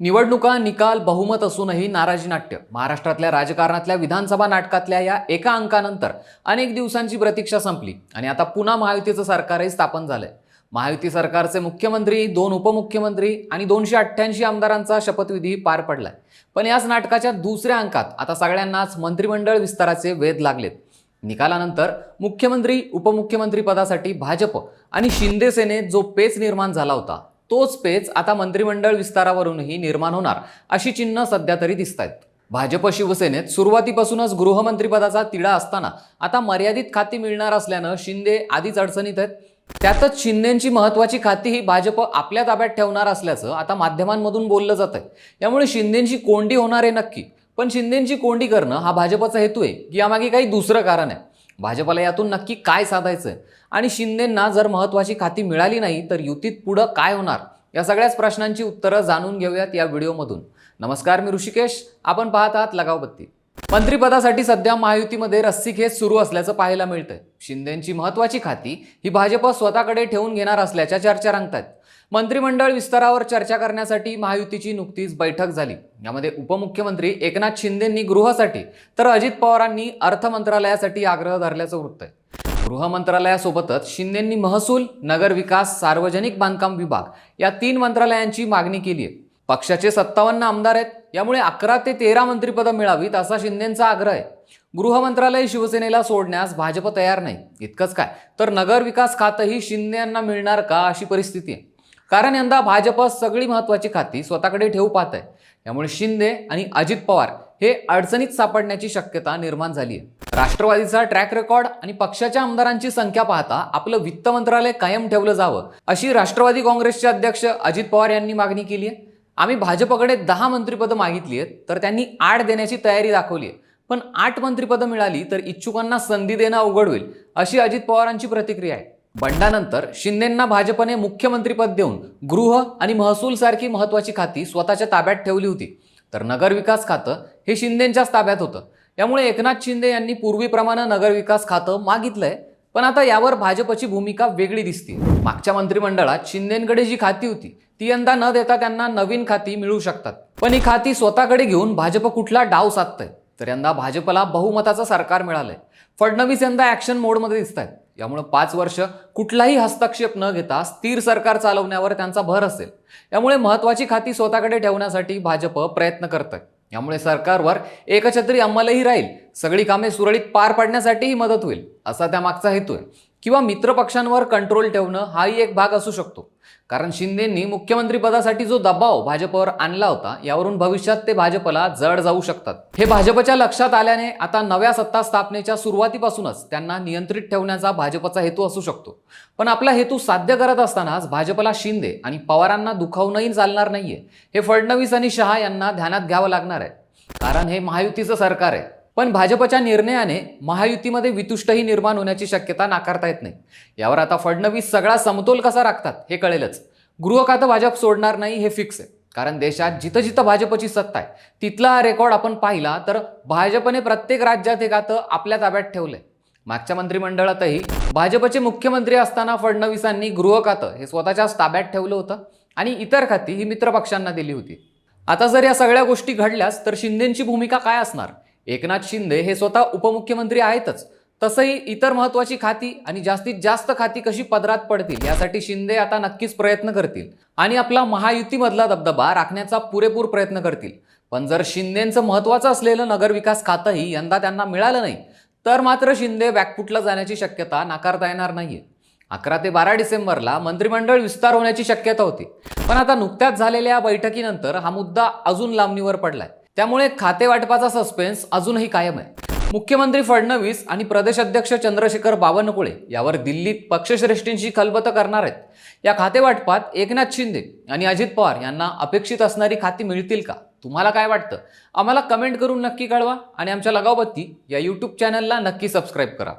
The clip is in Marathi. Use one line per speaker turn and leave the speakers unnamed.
निवडणुका निकाल बहुमत असूनही नाराजी नाट्य. महाराष्ट्रातल्या राजकारणातल्या विधानसभा नाटकातल्या या एका अंकानंतर अनेक दिवसांची प्रतीक्षा संपली आणि आता पुन्हा महायुतीचं सरकारही स्थापन झालंय. महायुती सरकारचे मुख्यमंत्री दोन उपमुख्यमंत्री आणि दोनशे अठ्ठ्याऐंशी आमदारांचा शपथविधी पार पडलाय. पण याच नाटकाच्या दुसऱ्या अंकात आता सगळ्यांनाच मंत्रिमंडळ विस्ताराचे वेध लागलेत. निकालानंतर मुख्यमंत्री उपमुख्यमंत्री पदासाठी भाजप आणि शिंदे सेनेत जो पेच निर्माण झाला होता तोच पेच आता मंत्रिमंडळ विस्तारावरूनही निर्माण होणार अशी चिन्ह सध्या तरी दिसत आहेत भाजप शिवसेनेत सुरुवातीपासूनच गृहमंत्रीपदाचा तिढा असताना आता मर्यादित खाती मिळणार असल्यानं शिंदे आधीच अडचणीत आहेत. त्यातच शिंदेची महत्वाची खाती ही भाजप आपल्या ताब्यात ठेवणार असल्याचं आता माध्यमांमधून बोललं जात आहे यामुळे शिंदेची कोंडी होणार आहे नक्की. पण शिंदेची कोंडी करणं हा भाजपचा हेतू आहे की यामागे काही दुसरं कारण आहे. भाजपला यातून नक्की काय साधायचं आणि शिंदेंना जर महत्त्वाची खाती मिळाली नाही तर युतीत पुढं काय होणार? या सगळ्याच प्रश्नांची उत्तरं जाणून घेऊयात या व्हिडिओमधून. नमस्कार मी ऋषिकेश. आपण पाहत आहात लगावबत्ती मंत्रिपदासाठी सध्या महायुतीमध्ये रस्सीखेच सुरू असल्याचं पाहायला मिळतंय. शिंदेची महत्वाची खाती ही भाजप स्वतःकडे ठेवून घेणार असल्याच्या चर्चा रंगतायत. मंत्रिमंडळ विस्तारावर चर्चा करण्यासाठी महायुतीची नुकतीच बैठक झाली. यामध्ये उपमुख्यमंत्री एकनाथ शिंदेंनी गृहासाठी तर अजित पवारांनी अर्थ मंत्रालयासाठी आग्रह धरल्याचं वृत्त आहे. गृह मंत्रालयासोबतच शिंदेंनी महसूल नगरविकास सार्वजनिक बांधकाम विभाग या तीन मंत्रालयांची मागणी केली आहे. पक्षाचे सत्तावन्न आमदार आहेत. यामुळे अकरा ते तेरा मंत्रिपदं मिळावीत असा शिंदेंचा आग्रह आहे. गृह मंत्रालय शिवसेनेला सोडण्यास भाजप तयार नाही. इतकंच काय? तर नगरविकास खातंही शिंदे यांना मिळणार का अशी परिस्थिती आहे. कारण यंदा भाजप सगळी महत्वाची खाती स्वतःकडे ठेवू पाहत आहे. त्यामुळे शिंदे आणि अजित पवार हे अडचणीत सापडण्याची शक्यता निर्माण झाली आहे. राष्ट्रवादीचा ट्रॅक रेकॉर्ड आणि पक्षाच्या आमदारांची संख्या पाहता आपलं वित्त मंत्रालय कायम ठेवलं जावं अशी राष्ट्रवादी काँग्रेसचे अध्यक्ष अजित पवार यांनी मागणी केली आहे. आम्ही भाजपकडे दहा मंत्रिपदं मागितली आहेत तर त्यांनी आठ देण्याची तयारी दाखवली आहे. पण आठ मंत्रिपदं मिळाली तर इच्छुकांना संधी देणं अवघड होईल अशी अजित पवारांची प्रतिक्रिया आहे. बंडानंतर शिंदेंना भाजपने मुख्यमंत्रीपद देऊन गृह आणि महसूल सारखी महत्वाची खाती स्वतःच्या ताब्यात ठेवली होती. तर नगरविकास खातं हे शिंदेंच्याच ताब्यात होतं. त्यामुळे एकनाथ शिंदे यांनी पूर्वीप्रमाणे नगरविकास खातं मागितलंय पण आता यावर भाजपची भूमिका वेगळी दिसते मागच्या मंत्रिमंडळात शिंदेंकडे जी खाती होती ती यंदा न देता त्यांना नवीन खाती मिळू शकतात. पण ही खाती स्वतःकडे घेऊन भाजप कुठला डाव साधतंय? तर यंदा भाजपला बहुमताचं सरकार मिळालंय. फडणवीस यंदा ऍक्शन मोडमध्ये दिसत आहेत यामुळं पाच वर्ष कुठलाही हस्तक्षेप न घेता स्थिर सरकार चालवण्यावर त्यांचा भर असेल. यामुळे महत्वाची खाती स्वतःकडे ठेवण्यासाठी भाजप प्रयत्न करत आहे यामुळे सरकारवर एकछत्री अंमलही राहील. सगळी कामे सुरळीत पार पाडण्यासाठीही मदत होईल असा त्यामागचा हेतू आहे. किंवा मित्रपक्षांवर कंट्रोल ठेवणं हाही एक भाग असू शकतो. कारण शिंदेंनी मुख्यमंत्रीपदासाठी जो दबाव भाजपवर आणला होता यावरून भविष्यात ते भाजपला जड जाऊ शकतात. हे भाजपच्या लक्षात आल्याने आता नव्या सत्ता स्थापनेच्या सुरुवातीपासूनच त्यांना नियंत्रित ठेवण्याचा भाजपचा हेतू असू शकतो. पण आपला हेतू साध्य करत असतानाच भाजपला शिंदे आणि पवारांना दुखावणंही चालणार नाहीये. हे फडणवीस आणि शहा यांना ध्यानात घ्यावं लागणार आहे. कारण हे महायुतीचं सरकार आहे. पण भाजपच्या निर्णयाने महायुतीमध्ये वितुष्टही निर्माण होण्याची शक्यता नाकारता येत नाही. यावर आता फडणवीस सगळा समतोल कसा राखतात हे कळेलच. गृह खातं भाजप सोडणार नाही हे फिक्स आहे. कारण देशात जिथं जिथं भाजपची सत्ता आहे तिथला हा रेकॉर्ड आपण पाहिला तर भाजपने प्रत्येक राज्यात हे खातं आपल्या ताब्यात ठेवलंय. मागच्या मंत्रिमंडळातही भाजपचे मुख्यमंत्री असताना फडणवीसांनी गृह खातं हे स्वतःच्याच ताब्यात ठेवलं होतं आणि इतर खाती ही मित्रपक्षांना दिली होती. आता जर या सगळ्या गोष्टी घडल्यास तर शिंदेची भूमिका काय असणार? एकनाथ शिंदे हे स्वतः उपमुख्यमंत्री आहेतच. तसंही इतर महत्वाची खाती आणि जास्तीत जास्त खाती कशी पदरात पडतील यासाठी शिंदे आता नक्कीच प्रयत्न करतील. आणि आपला महायुतीमधला दबदबा राखण्याचा पुरेपूर प्रयत्न करतील. पण जर शिंदेचं महत्वाचं असलेलं नगरविकास खातंही यंदा त्यांना मिळालं नाही तर मात्र शिंदे बॅकफुटला जाण्याची शक्यता नाकारता येणार नाहीये. अकरा ते बारा डिसेंबरला मंत्रिमंडळ विस्तार होण्याची शक्यता होती. पण आता नुकत्याच झालेल्या बैठकीनंतर हा मुद्दा अजून लांबणीवर पडलाय. त्यामुळे खातेवाटपाचा सस्पेन्स अजूनही कायम आहे. मुख्यमंत्री फडणवीस आणि प्रदेश अध्यक्ष चंद्रशेखर बावनकुळे यावर दिल्लीत पक्षश्रेष्ठींशी खलबतं करणार आहेत. या खातेवाटपात एकनाथ शिंदे आणि अजित पवार यांना अपेक्षित असणारी खाती मिळतील का? तुम्हाला काय वाटतं? आम्हाला कमेंट करून नक्की कळवा आणि आमच्या लगावबत्ती या यूट्यूब चॅनलला नक्की सबस्क्राईब करा.